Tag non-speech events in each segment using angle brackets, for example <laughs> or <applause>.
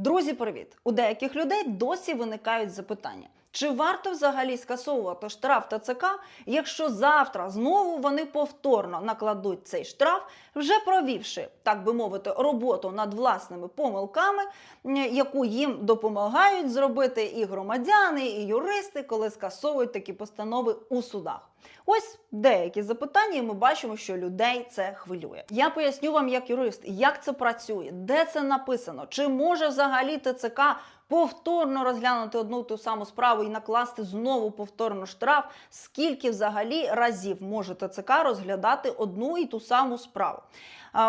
Друзі, привіт! У деяких людей досі виникають запитання. Чи варто взагалі скасовувати штраф ТЦК, якщо завтра знову вони повторно накладуть цей штраф, вже провівши, так би мовити, роботу над власними помилками, яку їм допомагають зробити і громадяни, і юристи, коли скасовують такі постанови у судах? Ось деякі запитання, і ми бачимо, що людей це хвилює. Я поясню вам, як юрист, як це працює, де це написано, чи може взагалі ТЦК повторно розглянути одну ту саму справу і накласти знову повторно штраф, скільки взагалі разів може ТЦК розглядати одну і ту саму справу.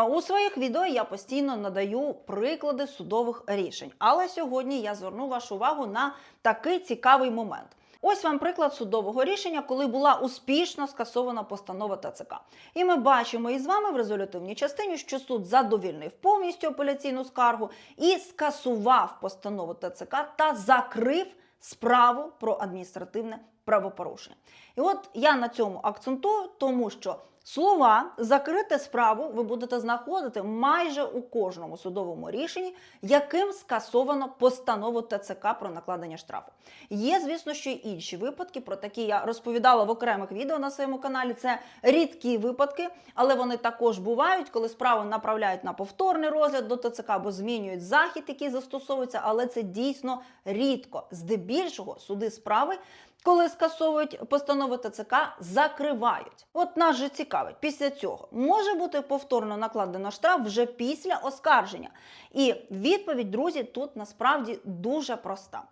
У своїх відео я постійно надаю приклади судових рішень, але сьогодні я зверну вашу увагу на такий цікавий момент. Ось вам приклад судового рішення, коли була успішно скасована постанова ТЦК. І ми бачимо із вами в резолютивній частині, що суд задовільнив повністю апеляційну скаргу і скасував постанову ТЦК та закрив справу про адміністративне правопорушення. І от я на цьому акцентую, тому що слова закрити справу ви будете знаходити майже у кожному судовому рішенні, яким скасовано постанову ТЦК про накладення штрафу. Є, звісно, що й інші випадки. Про такі я розповідала в окремих відео на своєму каналі. Це рідкі випадки, але вони також бувають, коли справу направляють на повторний розгляд до ТЦК або змінюють захід, який застосовується, але це дійсно рідко. Здебільшого суди справи. Коли скасовують постанови ТЦК, закривають. От нас же цікавить, після цього може бути повторно накладено штраф вже після оскарження. І відповідь, друзі, тут насправді дуже проста.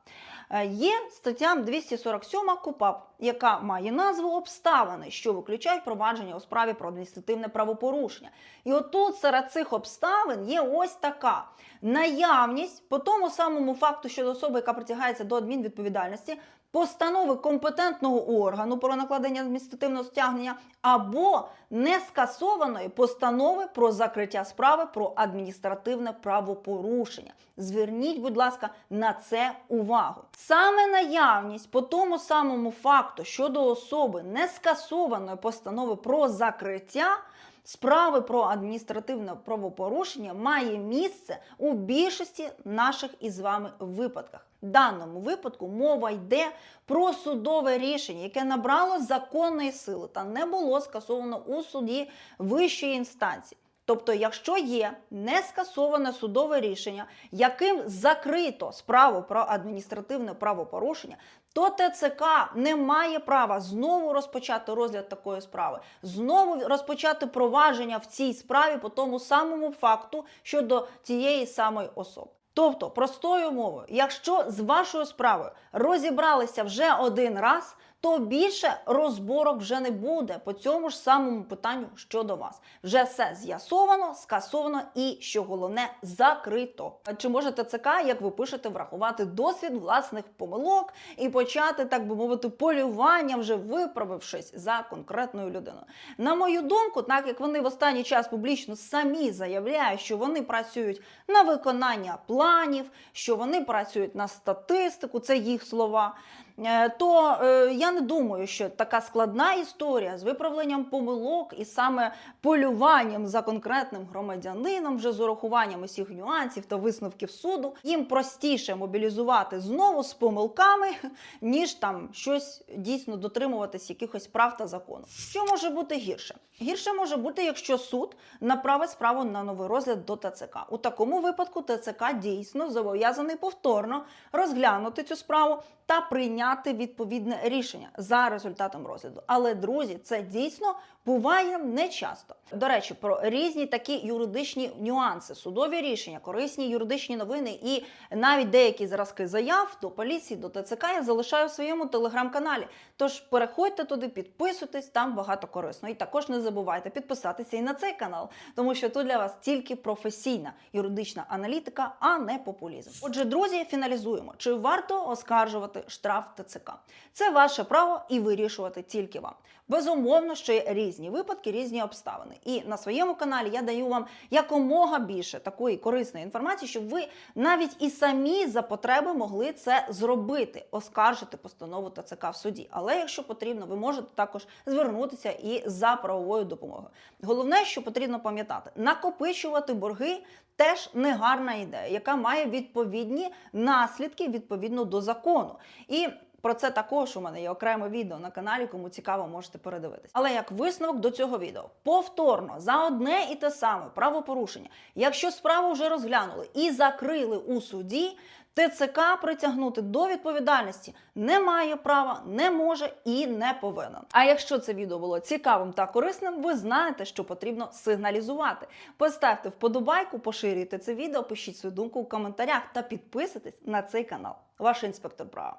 Е, Є стаття 247 КУПАП, яка має назву обставини, що виключають провадження у справі про адміністративне правопорушення. І отут серед цих обставин є ось така наявність по тому самому факту щодо особи, яка притягається до адмінвідповідальності, постанови компетентного органу про накладення адміністративного стягнення або не скасованої постанови про закриття справи про адміністративне правопорушення. Зверніть, будь ласка, на це увагу. Саме наявність по тому самому факту щодо особи не скасованої постанови про закриття. Справи про адміністративне правопорушення має місце у більшості наших із вами випадках. В даному випадку мова йде про судове рішення, яке набрало законної сили та не було скасовано у суді вищої інстанції. Тобто, якщо є не скасоване судове рішення, яким закрито справу про адміністративне правопорушення, то ТЦК не має права знову розпочати розгляд такої справи, знову розпочати провадження в цій справі по тому самому факту щодо тієї самої особи. Тобто, простою мовою, якщо з вашою справою розібралися вже один раз, то більше розборок вже не буде по цьому ж самому питанню щодо вас. Вже все з'ясовано, скасовано і, що головне, закрито. Чи може ТЦК, як ви пишете, врахувати досвід власних помилок і почати, так би мовити, полювання, вже виправившись за конкретною людиною? На мою думку, так як вони в останній час публічно самі заявляють, що вони працюють на виконання планів, що вони працюють на статистику, це їх слова. Е, То е, я не думаю, що така складна історія з виправленням помилок і саме полюванням за конкретним громадянином, вже з урахуванням усіх нюансів та висновків суду, їм простіше мобілізувати знову з помилками, <laughs> ніж там щось дійсно дотримуватись якихось прав та закону. Що може бути гірше? Гірше може бути, якщо суд направить справу на новий розгляд до ТЦК. У такому випадку ТЦК дійсно зобов'язаний повторно розглянути цю справу та прийняти відповідне рішення за результатом розгляду. Але друзі, це дійсно буває нечасто. До речі, про різні такі юридичні нюанси, судові рішення, корисні юридичні новини і навіть деякі зразки заяв до поліції, до ТЦК я залишаю в своєму телеграм-каналі. Тож переходьте туди, підписуйтесь, там багато корисно. І також не забувайте підписатися і на цей канал, тому що тут для вас тільки професійна юридична аналітика, а не популізм. Отже, друзі, фіналізуємо: чи варто оскаржувати штраф ТЦК? Це ваше право і вирішувати тільки вам. Безумовно, що є різні випадки, різні обставини. І на своєму каналі я даю вам якомога більше такої корисної інформації, щоб ви навіть і самі за потреби могли це зробити, оскаржити постанову ТЦК в суді. Але якщо потрібно, ви можете також звернутися і за правовою допомогою. Головне, що потрібно пам'ятати, накопичувати борги теж негарна ідея, яка має відповідні наслідки відповідно до закону. І про це також у мене є окреме відео на каналі. Кому цікаво, можете передивитися. Але як висновок до цього відео, повторно за одне і те саме правопорушення, якщо справу вже розглянули і закрили у суді. ТЦК притягнути до відповідальності не має права, не може і не повинен. А якщо це відео було цікавим та корисним, ви знаєте, що потрібно сигналізувати. Поставте вподобайку, поширюйте це відео, пишіть свою думку у коментарях та підписуйтесь на цей канал. Ваш інспектор права.